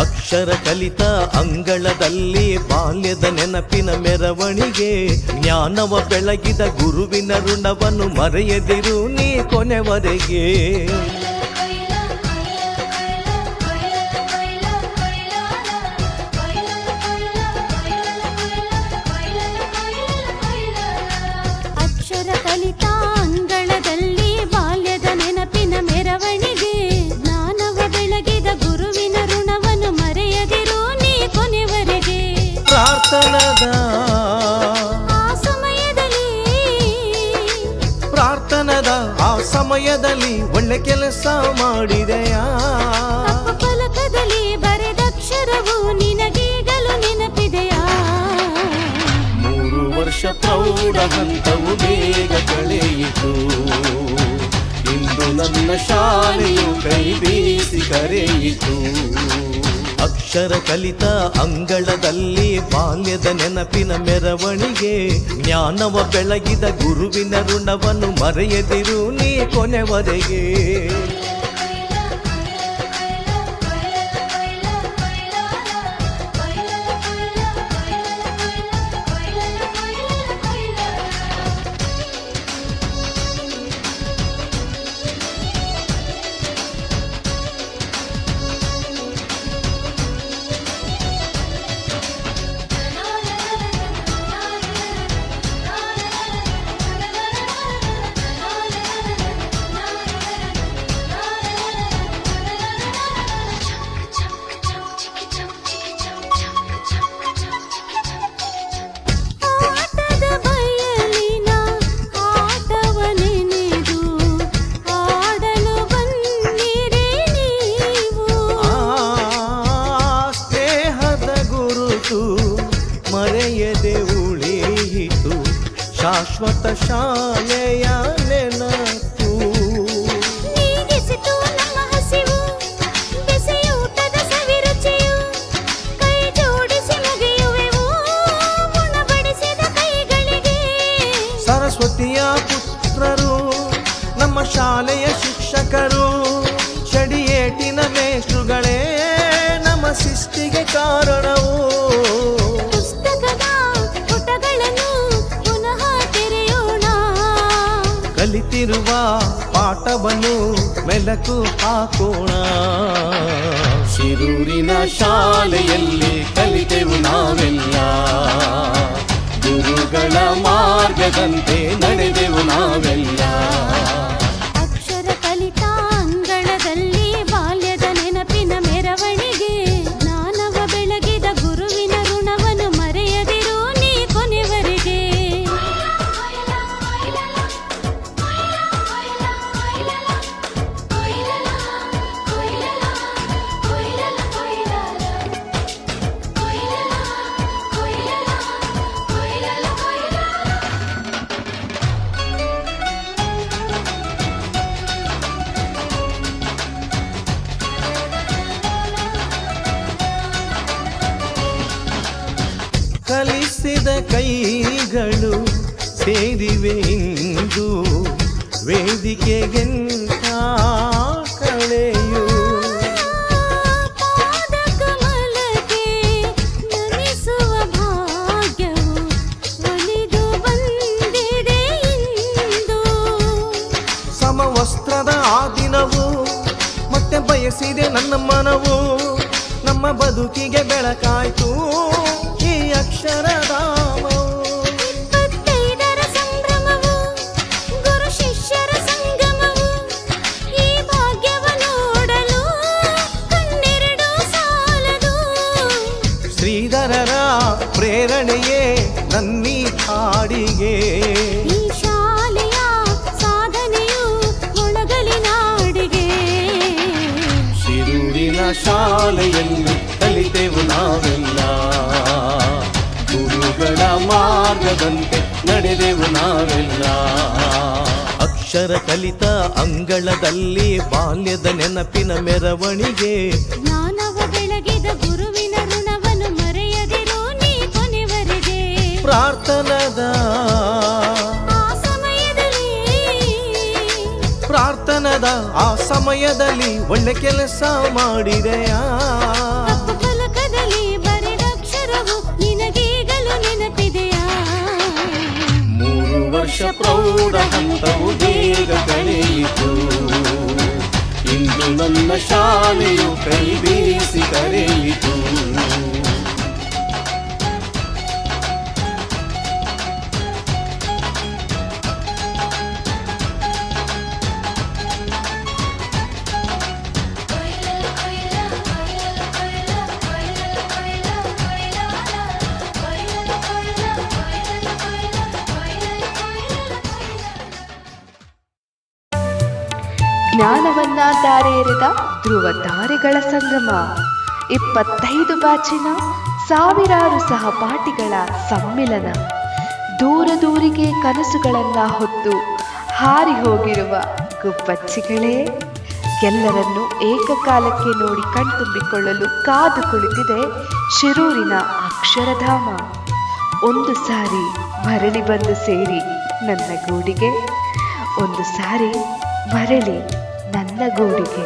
ಅಕ್ಷರ ಕಲಿತ ಅಂಗಳದಲ್ಲಿ ಬಾಲ್ಯದ ನೆನಪಿನ ಮೆರವಣಿಗೆ ಜ್ಞಾನವ ಬೆಳಗಿದ ಗುರುವಿನ ಋಣವನ್ನು ಮರೆಯದಿರು ನೀ ಕೊನೆವರೆಗೆ. ಪ್ರಾರ್ಥನದ ಆ ಸಮಯದಲ್ಲಿ ಒಳ್ಳೆ ಕೆಲಸ ಮಾಡಿದೆಯಾ? ಫಲಕದಲ್ಲಿ ಬರೆದಕ್ಷರವು ನಿನಗೀಗಲು ನೆನಪಿದೆಯಾ? ಮೂರು ವರ್ಷ ಪ್ರೌಢ ಹಂತವು ಬೇಗ ಕಳೆಯಿತು. ಇಂದು ನನ್ನ ಶಾಲೆಯು ಕೈ ಬೀಸಿ ಕರೆಯಿತು. ಅಕ್ಷರ ಕಲಿತ ಅಂಗಳದಲ್ಲಿ ಬಾಲ್ಯದ ನೆನಪಿನ ಮೆರವಣಿಗೆ ಜ್ಞಾನವ ಬೆಳಗಿದ ಗುರುವಿನ ಋಣವನ್ನು ಮರೆಯದಿರು ನೀ ಕೊನೆವರೆಗೆ. शाश्वतशायया ಪಾಠವನ್ನು ಮೆಲಕು ಹಾಕೋಣ. ಶಿರೂರಿನ ಶಾಲೆಯಲ್ಲಿ ಕಲಿತೆವು ನಾವೆಲ್ಲ. ಗುರುಗಳ ಮಾರ್ಗದಂತೆ ನಡೆದೆವು ನಾವೆಲ್ಲ. ಕಲಿಸಿದ ಕೈಗಳು ಸೇರಿವೆ ಇಂದು ವೇದಿಕೆಗೆಂತ ಕಳೆಯು ಸಮವಸ್ತ್ರದ ಆ ದಿನವು ಮತ್ತೆ ಬಯಸಿದೆ ನನ್ನ ಮನವು. ನಮ್ಮ ಬದುಕಿಗೆ ಬೆಳಕಾಯ್ತು. ಶ್ರೀಧರರ ಪ್ರೇರಣೆಯೇ ನನ್ನೀ ಹಾಡಿಗೆ. ಈ ಶಾಲೆಯ ಸಾಧನೆಯು ಒಳಗಲಿ ನಾಡಿಗೆ. ಶಿರೂರಿನ ಶಾಲೆಯಲ್ಲಿ ಮಾರ್ಗದಂತೆ ನಡೆದೆವು ನಾವೆಲ್ಲ. ಅಕ್ಷರ ಕಲಿತ ಅಂಗಳದಲ್ಲಿ ಬಾಲ್ಯದ ನೆನಪಿನ ಮೆರವಣಿಗೆ. ಜ್ಞಾನವ ಬೆಳಗಿದ ಗುರುವಿನ ಋಣವನ್ನು ಮರೆಯದಿರು ನೀ ಕೊನೆವರೆಗೆ. ಪ್ರಾರ್ಥನದ ಪ್ರಾರ್ಥನದ ಆ ಸಮಯದಲ್ಲಿ ಒಳ್ಳೆ ಕೆಲಸ ಮಾಡಿದೆಯಾ? ವರ್ಷ ಪ್ರೌಢ ಹಂತವು ಬೇಗ ಕಳೆಯಿತು ಇಂದು ನನ್ನ ಶಾಲೆಯು ಕೈ ಬೀಸಿ ಕರೆಯಿತು ಜ್ಞಾನವನ್ನ ತಾರೆ ಎರೆದ ಧ್ರುವ ತಾರೆಗಳ ಸಂಗಮ. ಇಪ್ಪತ್ತೈದು ಬ್ಯಾಚಿನ ಸಾವಿರಾರು ಸಹಪಾಠಿಗಳ ಸಮ್ಮಿಲನ. ದೂರ ದೂರಿಗೆ ಕನಸುಗಳನ್ನ ಹೊತ್ತು ಹಾರಿ ಹೋಗಿರುವ ಗುಬ್ಬಚ್ಚಿಗಳೇ, ಎಲ್ಲರನ್ನು ಏಕಕಾಲಕ್ಕೆ ನೋಡಿ ಕಣ್ತುಂಬಿಕೊಳ್ಳಲು ಕಾದು ಕುಳಿತಿದೆ ಶಿರೂರಿನ ಅಕ್ಷರಧಾಮ. ಒಂದು ಸಾರಿ ಮರಳಿ ಬಂದು ಸೇರಿ ನನ್ನ ಗೂಡಿಗೆ, ಒಂದು ಸಾರಿ ಮರಳಿ ನನ್ನ ಗೂಡಿಗೆ.